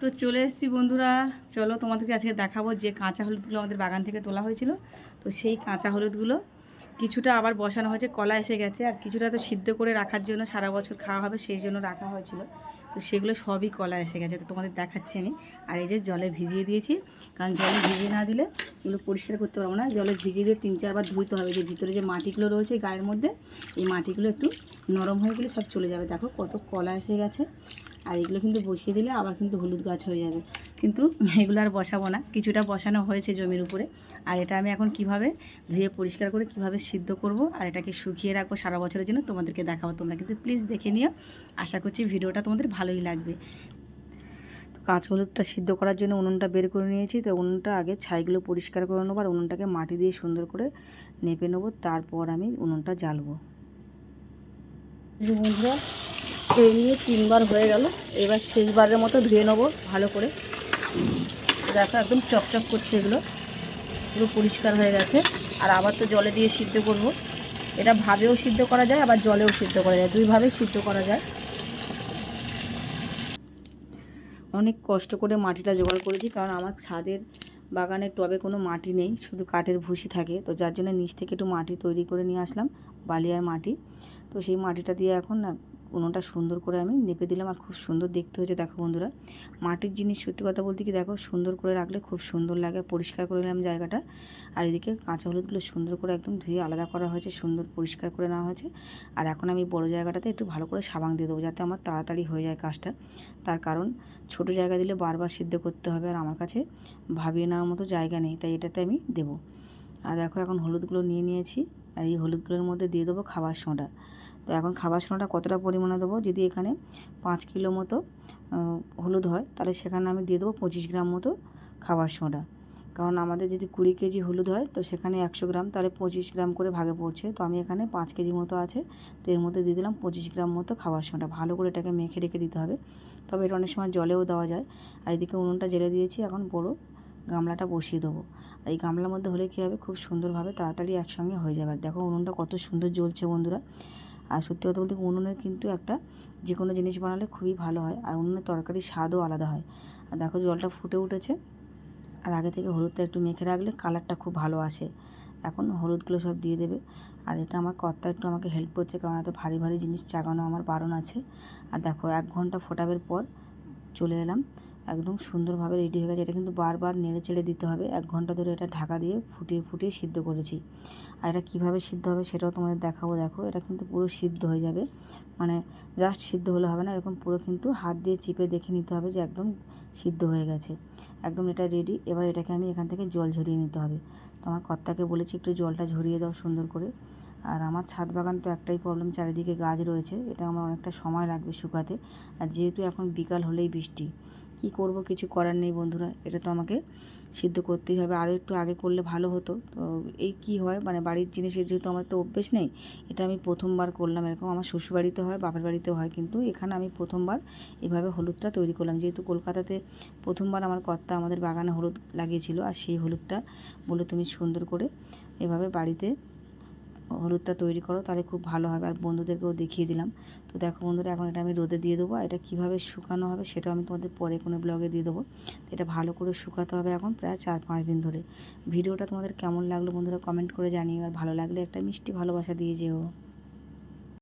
তো চলে এসেছি বন্ধুরা। চলো তোমাদেরকে আজকে দেখাবো যে কাঁচা হলুদগুলো আমাদের বাগান থেকে তোলা হয়েছিল। তো সেই কাঁচা হলুদগুলো কিছুটা আবার বসানো হয়েছে, কলা এসে গেছে। আর কিছুটা তো সিদ্ধ করে রাখার জন্য সারা বছর খাওয়া হবে, সেই জন্য রাখা হয়েছিল। তো সেগুলো সবই কলা এসে গেছে, তো তোমাদের দেখাচ্ছি আমি। আর এই যে জলে ভিজিয়ে দিয়েছি, কারণ জলে ভিজিয়ে না দিলে এগুলো পরিষ্কার করতে পারব না। জলে ভিজিয়ে দিয়ে তিন চারবার ধুইতে হবে। যে ভিতরে যে মাটিগুলো রয়েছে গায়ের মধ্যে, এই মাটিগুলো একটু নরম হয়ে গেলে সব চলে যাবে। দেখো কত কলা এসে গেছে। আর এগুলো কিন্তু বসিয়ে দিলে আবার কিন্তু হলুদ গাছ হয়ে যাবে। কিন্তু এগুলো আর বসাবো না, কিছুটা বসানো হয়েছে জমির উপরে। আর এটা আমি এখন কীভাবে ধুয়ে পরিষ্কার করে কীভাবে সিদ্ধ করব আর এটাকে শুকিয়ে রাখব সারা বছরের জন্য তোমাদেরকে দেখাবো। তোমরা কিন্তু প্লিজ দেখে নিও। আশা করছি ভিডিওটা তোমাদের ভালোই লাগবে। কাঁচ হলুদটা সিদ্ধ করার জন্য উনুনটা বের করে নিয়েছি। তো উনুনটা আগে ছাইগুলো পরিষ্কার করে নেব আর উনুনটাকে মাটি দিয়ে সুন্দর করে নেপে নেব। তারপর আমি উনুনটা জ্বালবো। বন্ধুরা এই নিয়ে তিনবার হয়ে গেল। এবার শেষবারের মতো ধুয়ে নেব ভালো করে। দেখো একদম চকচক করছে এগুলো। পুরো পরিষ্কার হয়ে গেছে। আর আবার তো জলে দিয়ে সিদ্ধ করব। এটা ভাবেও সিদ্ধ করা যায়, আবার জলেও সিদ্ধ করা যায়। দুইভাবেই সিদ্ধ করা যায়। অনেক কষ্ট করে মাটিটা জোগাড় করেছি, কারণ আমার ছাদের বাগানের টবে কোনো মাটি নেই, শুধু কাঠের ভুসি থাকে। তো যার জন্য নিচ থেকে একটু মাটি তৈরি করে নিয়ে আসলাম বালি আর মাটি। তো সেই মাটিটা দিয়ে এখন উনুনটা সুন্দর করে আমি নেপে দিলাম আর খুব সুন্দর দেখতে হয়েছে। দেখো বন্ধুরা, মাটির জিনিস সত্যি কথা বলতে কি দেখো, সুন্দর করে রাখলে খুব সুন্দর লাগে, পরিষ্কার করে নিলাম জায়গাটা। আর এদিকে কাঁচা হলুদগুলো সুন্দর করে একদম ধুয়ে আলাদা করা হয়েছে, সুন্দর পরিষ্কার করে নেওয়া হয়েছে। আর এখন আমি বড় জায়গাটাতে একটু ভালো করে সাবান দিয়ে দেবো যাতে আমার তাড়াতাড়ি হয়ে যায় কাজটা। তার কারণ ছোট জায়গা দিলে বারবার সিদ্ধ করতে হবে আর আমার কাছে ভাবিয়ে নেওয়ার মতো জায়গা নেই, তাই এটাতে আমি দেবো। আর দেখো এখন হলুদগুলো নিয়ে নিয়েছি, আর এই হলুদগুলোর মধ্যে দিয়ে দেবো খাবার সোডা। তো এখন খাবার সোনাটা কতটা পরিমাণে দেবো? যদি এখানে পাঁচ কিলো মতো হলুদ হয়, তাহলে সেখানে আমি দিয়ে দেবো পঁচিশ গ্রাম মতো খাবার সোডা কারণ আমাদের যদি কুড়ি কেজি হলুদ হয়, তো সেখানে একশো গ্রাম, তাহলে পঁচিশ গ্রাম করে ভাগে পড়ছে। তো আমি এখানে পাঁচ কেজি মতো আছে, তো এর মধ্যে দিয়ে দিলাম পঁচিশ গ্রাম মতো খাবার সোডা ভালো করে এটাকে মেখে রেখে দিতে হবে। তবে এটা অনেক সময় জলেও দেওয়া যায়। আর এদিকে উনুনটা জেলে দিয়েছি, এখন বড়ো গামলাটা বসিয়ে দেবো। আর এই গামলার মধ্যে হলে কী হবে? খুব সুন্দরভাবে তাড়াতাড়ি একসঙ্গে হয়ে যাবে। আর দেখো উনুনটা কত সুন্দর জ্বলছে বন্ধুরা। আর সত্যি কথা বলতে উনুনের কিন্তু একটা যে কোনো জিনিস বানালে খুবই ভালো হয় আর উনুনের তরকারির স্বাদও আলাদা হয়। আর দেখো জলটা ফুটে উঠেছে আর আগে থেকে হলুদটা একটু মেখে রাখলে কালারটা খুব ভালো আসে। এখন হলুদগুলো সব দিয়ে দেবে। আর এটা আমার কর্তা একটু আমাকে হেল্প করছে কারণ এত ভারী ভারী জিনিস চাগানো আমার বারণ আছে। আর দেখো এক ঘণ্টা ফোটাবের পর চলে এলাম। একদম সুন্দরভাবে রেডি হয়ে গেছে। এটা কিন্তু বারবার নেড়ে চেড়ে দিতে হবে। এক ঘণ্টা ধরে এটা ঢাকা দিয়ে ফুটিয়ে ফুটিয়ে সিদ্ধ করেছি। আর এটা কীভাবে সিদ্ধ হবে সেটাও তোমাদের দেখাবো। দেখো, এটা কিন্তু পুরো সিদ্ধ হয়ে যাবে। মানে জাস্ট সিদ্ধ হলে হবে না। এরকম পুরো কিন্তু হাত দিয়ে চিপে দেখে নিতে হবে যে একদম সিদ্ধ হয়ে গেছে। একদম এটা রেডি এবার এটাকে আমি এখান থেকে জল ঝরিয়ে নিতে হবে। তো আমার কর্তাকে বলেছি, একটু জলটা ঝরিয়ে দাও সুন্দর করে। আর আমার ছাদ বাগান তো একটাই প্রবলেম চারিদিকে গাছ রয়েছে। এটা আমার অনেকটা সময় লাগবে শুকাতে। আর যেহেতু এখন বিকাল হলেই বৃষ্টি কি করব, কিছু করার নেই বন্ধুরা, এটা তো আমাকে সিদ্ধ করতেই হবে। আরও একটু আগে করলে ভালো হতো। তো এই কি হয় মানে বাড়ির জিনিসের যেহেতু আমার তো অভ্যেস নেই, এটা আমি প্রথমবার করলাম। এরকম আমার শ্বশুরবাড়িতে হয়, বাপের বাড়িতেও হয়, কিন্তু এখানে আমি প্রথমবার এভাবে হলুদটা তৈরি করলাম। যেহেতু কলকাতাতে প্রথমবার আমার কর্তা আমাদের বাগানে হলুদ লাগিয়েছিল, আর সেই হলুদটা বলে তুমি সুন্দর করে এভাবে বাড়িতে হলুদটা তৈরি করো, তাহলে খুব ভালো হবে। আর বন্ধুদেরকেও দেখিয়ে দিলাম। তো দেখো বন্ধুরা, এখন এটা আমি রোদে দিয়ে দেবো। এটা কীভাবে শুকানো হবে সেটাও আমি তোমাদের পরে কোনো ব্লগে দিয়ে দেবো। এটা ভালো করে শুকাতে হবে এখন প্রায় চার পাঁচ দিন ধরে। ভিডিওটা তোমাদের কেমন লাগল বন্ধুরা কমেন্ট করে জানিও। আর ভালো লাগলে একটা মিষ্টি ভালোবাসা দিয়ে যেও।